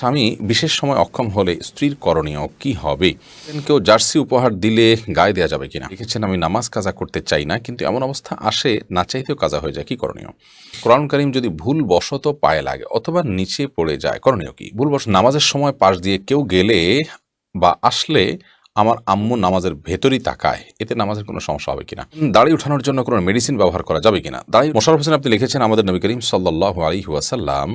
স্বামী বিশেষ সময় অক্ষম হলে স্ত্রীর করণীয় কি হবে? কেউ জার্সি উপহার দিলে গায়ে দেওয়া যাবে কিনা? লিখেছেন, আমি নামাজ কাজা করতে চাই না, কিন্তু এমন অবস্থা আসে, না চাইতেও কাজা হয়ে যায়। কি করণীয়? কোরআন করিম যদি ভুল বশত পায়ে লাগে অথবা নিচে পড়ে যায়, করণীয় কি? ভুলবশ নামাজের সময় পাশ দিয়ে কেউ গেলে বা আসলে আমার আম্মু নামাজের ভেতরই তাকায়, এতে নামাজের কোনো সমস্যা হবে কিনা? দাড়ি উঠানোর জন্য কোনো মেডিসিন ব্যবহার করা যাবে কিনা? দাড়ি মোশারফ হোসেন আপনি লিখেছেন, আমাদের নবী করিম সাল্লাহ আলী ওয়াসাল্লাম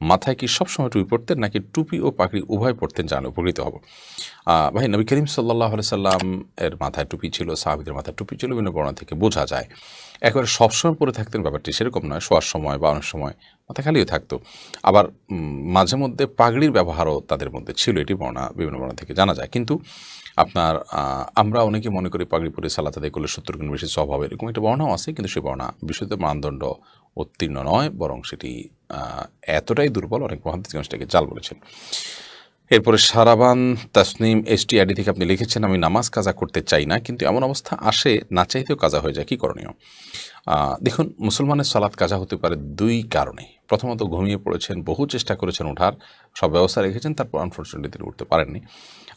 মাথায় কি সবসময় টুপি পড়তেন নাকি টুপি ও পাখড়ি উভয় পড়তেন জানলে উপকৃত হব। ভাই, নবী করিম সাল্লাহ সাল্লাম এর মাথায় টুপি ছিল, সাহাবিদের মাথায় টুপি ছিল, বিভিন্ন বর্ণনা থেকে বোঝা যায়। একেবারে সবসময় পরে থাকতেন, ব্যাপারটি সেরকম নয়, শোয়ার সময় বা অনেক সময় মাথা খালিও থাকতো। আবার মাঝে মধ্যে পাগড়ির ব্যবহারও তাদের মধ্যে ছিল, এটি বর্ণা, বিভিন্ন বর্ণা থেকে জানা যায়। কিন্তু আপনার আমরা অনেকে মনে করি পাগড়ি পরে সালাত আদায় করলে সত্তর গুণ বেশি সব হবে এরকম একটা বর্ণাও আছে, কিন্তু সেই বর্ণা বিশুদ্ধ মানদণ্ড উত্তীর্ণ নয়, বরং সেটি এতটাই দুর্বল, অনেক মহাদিস এটাকে জাল বলেছেন। এরপরে সারাবান তাসনিম এসটি আইডি থেকে আপনি লিখেছেন, আমি নামাজ কাজা করতে চাই না, কিন্তু এমন অবস্থা আসে, না চাইতেও কাজা হয়ে যায়, কী করণীয়? দেখুন, মুসলমানের সালাত কাজা হতে পারে দুই কারণে। প্রথমত ঘুমিয়ে পড়েছেন, বহু চেষ্টা করেছেন ওঠার, সব ব্যবস্থা রেখেছেন, তারপর আনফর্চুনেটলি তিনি উঠতে পারেননি।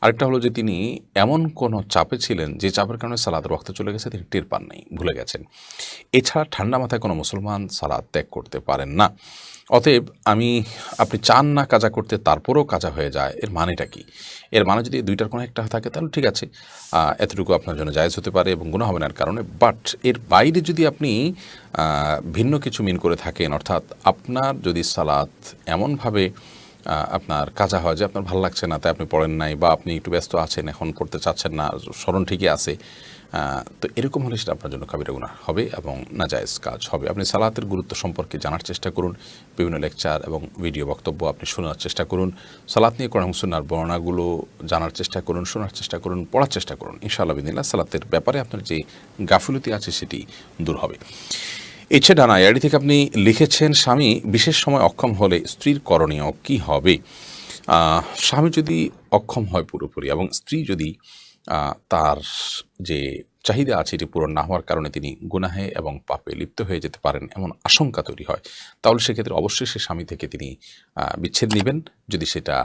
আরেকটা হলো যে তিনি এমন কোনো চাপে ছিলেন যে চাপের কারণে সালাদ রক্ত চলে গেছে, তিনি টের পান নাই, ভুলে গেছেন। এছাড়া ঠান্ডা মাথায় কোনো মুসলমান সালাদ ত্যাগ করতে পারেন না। অতএব আমি, আপনি চান না কাজা করতে, তারপরেও কাজা হয়ে যায়, এর মানেটা কি? এর মানে যদি দুইটার কোনো একটা থাকে, তাহলে ঠিক আছে এতটুকু আপনার জন্য জায়েজ হতে পারে এবং গুণ হবে না কারণে। বাট এর বাইরে যদি আপনি ভিন্ন কিছু মিন করে থাকেন, অর্থাৎ আপনার যদি সালাত এমনভাবে আপনার কাজা হয় যে আপনার ভালো লাগছে না, তাই আপনি পড়েন নাই বা আপনি একটু ব্যস্ত আছেন, এখন পড়তে চাচ্ছেন না, স্মরণ ঠিকই আছে তো এরকম হলে সেটা আপনার জন্য কাবিরা গুণা হবে এবং নাজায়েজ কাজ হবে। আপনি সালাতের গুরুত্ব সম্পর্কে জানার চেষ্টা করুন, বিভিন্ন লেকচার এবং ভিডিও বক্তব্য আপনি শোনার চেষ্টা করুন, সালাত নিয়ে কোরআন সুন্নার বর্ণাগুলো জানার চেষ্টা করুন, শোনার চেষ্টা করুন, পড়ার চেষ্টা করুন, ইনশাআল্লাহ বিদিল্লা সালাতের ব্যাপারে আপনার যে গাফিলতি আছে সেটি দূর হবে। এছাড়া না এড়ি থেকে আপনি লিখেছেন, স্বামী, বিশেষ সময় অক্ষম হলে স্ত্রীর করণীয় কি হবে? স্বামী যদি অক্ষম হয় পুরোপুরি এবং স্ত্রী যদি তার যে চাহিদা আছে এটি পূরণ না হওয়ার কারণে তিনি গুনাহে এবং পাপে লিপ্ত হয়ে যেতে পারেন এমন আশঙ্কা তৈরি হয়, তাহলে সেক্ষেত্রে অবশ্যই সে স্বামী থেকে তিনি বিচ্ছেদ নেবেন। যদি সেটা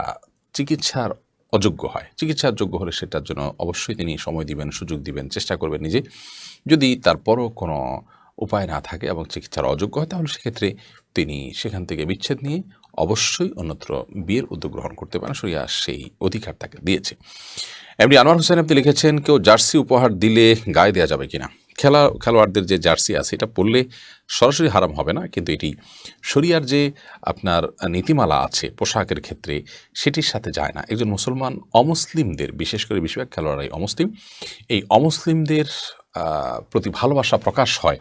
চিকিৎসার অযোগ্য হয়, চিকিৎসার যোগ্য হলে সেটার জন্য অবশ্যই তিনি সময় দিবেন, সুযোগ দিবেন, চেষ্টা করবেন নিজে। যদি তারপরও কোনো উপায় না থাকে এবং চিকিৎসার অযোগ্য হয়, তাহলে সেক্ষেত্রে তিনি সেখান থেকে বিচ্ছেদ নিয়ে অবশ্যই অন্যত্র বিয়ের উদ্যোগ গ্রহণ করতে পারেন। সরিয়া সেই অধিকার তাকে দিয়েছে। এমনি আনোয়ার হোসেন আপনি লিখেছেন, কেউ জার্সি উপহার দিলে গায়ে দেওয়া যাবে কিনা? খেলা, খেলোয়াড়দের যে জার্সি আছে, এটা পরলে সরাসরি হারাম হবে না, কিন্তু এটি শরিয়ার যে আপনার নীতিমালা আছে, পোশাকের ক্ষেত্রে সেটির সাথে যায় না। একজন মুসলমান অমুসলিমদের, বিশেষ করে বেশিরভাগ খেলোয়াড়াই অমুসলিম, এই অমুসলিমদের প্রতি ভালোবাসা প্রকাশ হয়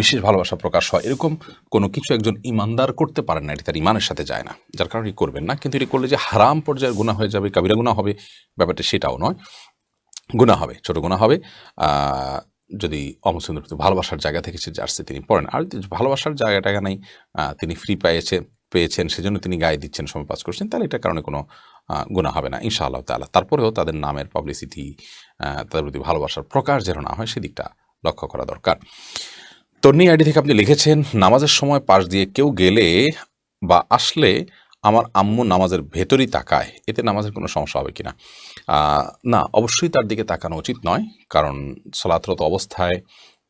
বিশেষ ভালোবাসা প্রকাশ হয়, এরকম কোনো কিছু একজন ইমানদার করতে পারেন না, এটি তার ইমানের সাথে যায় না, যার কারণে করবেন না, কিন্তু এটি করলে যে হারাম পর্যায়ের গুণা হয়ে যাবে, কাবিরা গুণা হবে, ব্যাপারটা সেটাও নয়। গুণা হবে, ছোট গুণা হবে যদি অমুসলিমদের প্রতি ভালোবাসার জায়গা থেকে সে জার্সি তিনি পড়েন, আর ভালোবাসার জায়গা টায়গা নেই তিনি ফ্রি পেয়েছে, পেয়েছেন, সেজন্য তিনি গায়ে দিচ্ছেন, সময় পাস করছেন, তাহলে এটার কারণে কোনো গুণা হবে না ইনশাআল্লাহ তাআলা। তারপরেও তাদের নামের পাবলিসিটি তাদের প্রতি ভালোবাসার প্রকাশ যেন না হয় সেদিকটা লক্ষ্য করা দরকার। তন্নি আইডি থেকে আপনি লিখেছেন নামাজের সময় পাশ দিয়ে কেউ গেলে বা আসলে আমার আম্মু নামাজের ভেতরই তাকায় এতে নামাজের কোনো সমস্যা হবে কিনা? আহ, না অবশ্যই তার দিকে তাকানো উচিত নয় কারণ সালাতরত অবস্থায়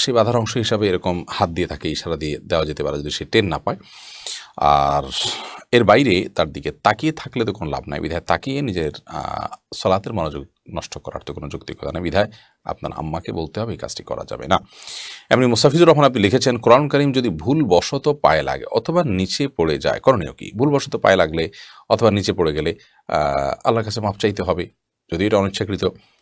সেই বাধার অংশ হিসাবে এরকম হাত দিয়ে তাকে ইশারা দিয়ে দেওয়া যেতে পারে যদি সে টেন না পায়। আর এর বাইরে তার দিকে তাকিয়ে থাকলে তো কোনো লাভ নাই। বিধায় তাকিয়ে নিজের সলাতের মনোযোগ নষ্ট করার তো কোনো যৌক্তিকতা নেই। বিধায় আপনার আম্মাকে বলতে হবে, এই কাজটি করা যাবে না। এমনি মুস্তাফিজুর রহমান আপনি লিখেছেন, কোরআন করিম যদি ভুলবশত পায়ে লাগে অথবা নিচে পড়ে যায়, করণীয় কি? ভুলবশত পায়ে লাগলে অথবা নিচে পড়ে গেলে আল্লাহর কাছে মাপ চাইতে হবে। যদি এটা অনিচ্ছাকৃত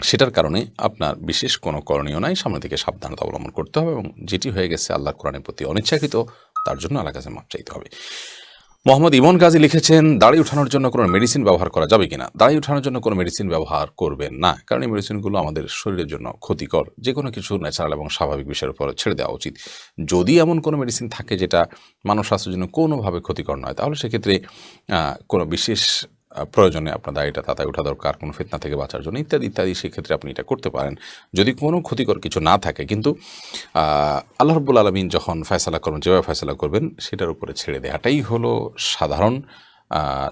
সেটার কারণে আপনার বিশেষ কোনো করণীয় নাই। সামনে থেকে সাবধানতা অবলম্বন করতে হবে এবং যেটি হয়ে গেছে আল্লাহ কোরআনের প্রতি অনিচ্ছাকৃত, তার জন্য আল্লাহ কাছে মাপ চাইতে হবে। মোহাম্মদ ইমন গাজী লিখেছেন, দাড়ি উঠানোর জন্য কোনো মেডিসিন ব্যবহার করা যাবে কিনা? দাড়ি উঠানোর জন্য কোনো মেডিসিন ব্যবহার করবেন না, কারণ এই মেডিসিনগুলো আমাদের শরীরের জন্য ক্ষতিকর। যে কোনো কিছু ন্যাচারাল এবং স্বাভাবিক বিষয়ের উপর ছেড়ে দেওয়া উচিত। যদি এমন কোনো মেডিসিন থাকে যেটা মানব স্বাস্থ্যের জন্য কোনোভাবে ক্ষতিকর নয়, তাহলে সেক্ষেত্রে কোনো বিশেষ প্রয়োজনে আপনার দাড়িটা তাতায় ওঠা দরকার, কোনো ফিতনা থেকে বাঁচার জন্য ইত্যাদি ইত্যাদি, সেক্ষেত্রে আপনি এটা করতে পারেন। যদি কোনো ক্ষতিকর কিছু না থাকে, কিন্তু আল্লাহ রব্বুল আলমিন যখন ফয়সালা করবেন, যেভাবে ফয়সালা করবেন, সেটার উপরে ছেড়ে দেওয়াটাই হলো সাধারণ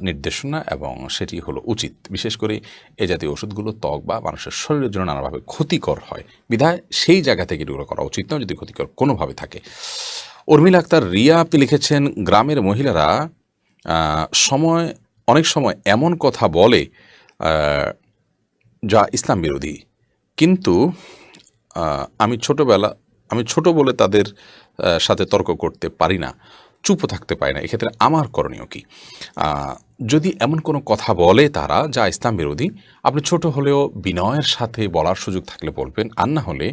নির্দেশনা এবং সেটি হলো উচিত। বিশেষ করে এ জাতীয় ওষুধগুলো ত্বক বা মানুষের শরীরের জন্য নানাভাবে ক্ষতিকর হয়। বিধায় সেই জায়গা থেকে এগুলো করা উচিত নয়, যদি ক্ষতিকর কোনোভাবে থাকে। উর্মিলা আক্তার রিয়া আপনি লিখেছেন, গ্রামের মহিলারা সময় অনেক সময় এমন কথা বলে যা ইসলাম বিরোধী। কিন্তু আমি ছোটবেলা, আমি ছোট বলে তাদের সাথে তর্ক করতে পারি না, চুপও থাকতে পারি না। এক্ষেত্রে আমার করণীয় কি? যদি এমন কোনো কথা বলে তারা যা ইসলাম বিরোধী, আপনি ছোট হলেও বিনয়ের সাথে বলার সুযোগ থাকলে বলবেন, আর না হলে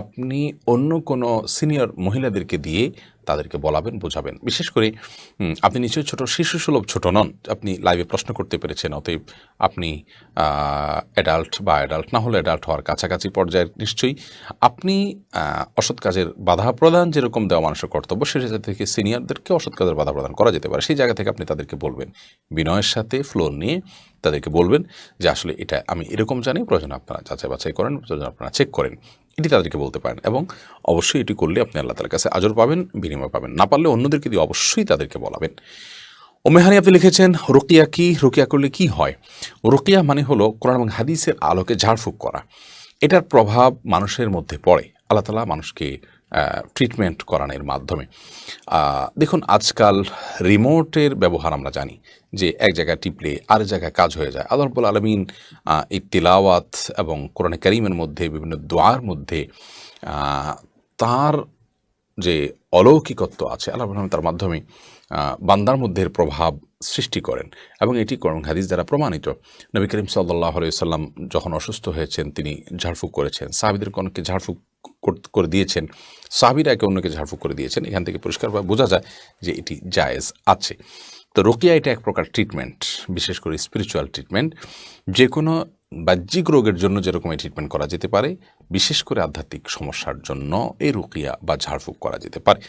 আপনি অন্য কোনো সিনিয়র মহিলাদেরকে দিয়ে তাদেরকে বলাবেন, বোঝাবেন। বিশেষ করে আপনি নিশ্চয়ই ছোট শিশু সুলভ ছোট নন। আপনি লাইভে প্রশ্ন করতে পেরেছেন, অতএব আপনি অ্যাডাল্ট বা অ্যাডাল্ট না হলে অ্যাডাল্ট হওয়ার কাছাকাছি পর্যায়ের নিশ্চয়ই আপনি অসৎ কাজের বাধা প্রদান যেরকম দেওয়া মানুষের কর্তব্য, সে থেকে সিনিয়রদেরকে অসৎ কাজের বাধা প্রদান করা যেতে পারে। সেই জায়গা থেকে আপনি তাদেরকে বলবেন। বিনয়ের সাথে ফ্লোর নিয়ে তাদেরকে বলবেন যে, আসলে এটা আমি এরকম জানি, প্রয়োজন আপনারা যাচাই বাছাই করেন, প্রয়োজন আপনারা চেক করেন। এটি তাদেরকে বলতে পারেন এবং অবশ্যই এটি করলে আপনি আল্লাহ তালার কাছে আজর পাবেন, বিনিময় পাবেন। না পারলে অন্যদেরকে দিয়ে অবশ্যই তাদেরকে বলাবেন। ওমেহানি আপনি লিখেছেন, রোকিয়া কি? রোকিয়া করলে কি হয়? রোকিয়া মানে হলো কোরআন এবং হাদিসের আলোকে ঝাড়ফুঁক করা। এটার প্রভাব মানুষের মধ্যে পড়ে। আল্লাহ তালা মানুষকে ট্রিটমেন্ট করানোর মাধ্যমে। দেখুন, আজকাল রিমোটের ব্যবহার আমরা জানি যে এক জায়গায় টিপলে আর জায়গায় কাজ হয়ে যায়। আল্লাহ রব্বুল আলমিন এই তিলাওয়াত এবং কোরআন করিমের মধ্যে, বিভিন্ন দোয়ার মধ্যে তার যে অলৌকিকত্ব আছে, আল্লাহ রহমান তার মাধ্যমে বান্দার মধ্যে প্রভাব সৃষ্টি করেন এবং এটি কোরআন হাদিস দ্বারা প্রমাণিত। নবী করিম সাল্লাহ সাল্লাম যখন অসুস্থ হয়েছেন, তিনি ঝাড়ফুঁক করেছেন। সাহাবিদের অনেককে ঝাড়ফুঁক করে দিয়েছেন। সাহাবিরা একে অন্যকে ঝাড়ফুঁক করে দিয়েছেন। এখান থেকে পরিষ্কারভাবে বোঝা যায় যে এটি জায়েজ আছে। তো রোকিয়া এটা এক প্রকার ট্রিটমেন্ট বিশেষ করে স্পিরিচুয়াল ট্রিটমেন্ট যে কোনো বাহ্যিক রোগের জন্য যেরকম এই ট্রিটমেন্ট করা যেতে পারে, বিশেষ করে আধ্যাত্মিক সমস্যার জন্য এই রুকিয়া বা ঝাড়ফুঁক করা যেতে পারে।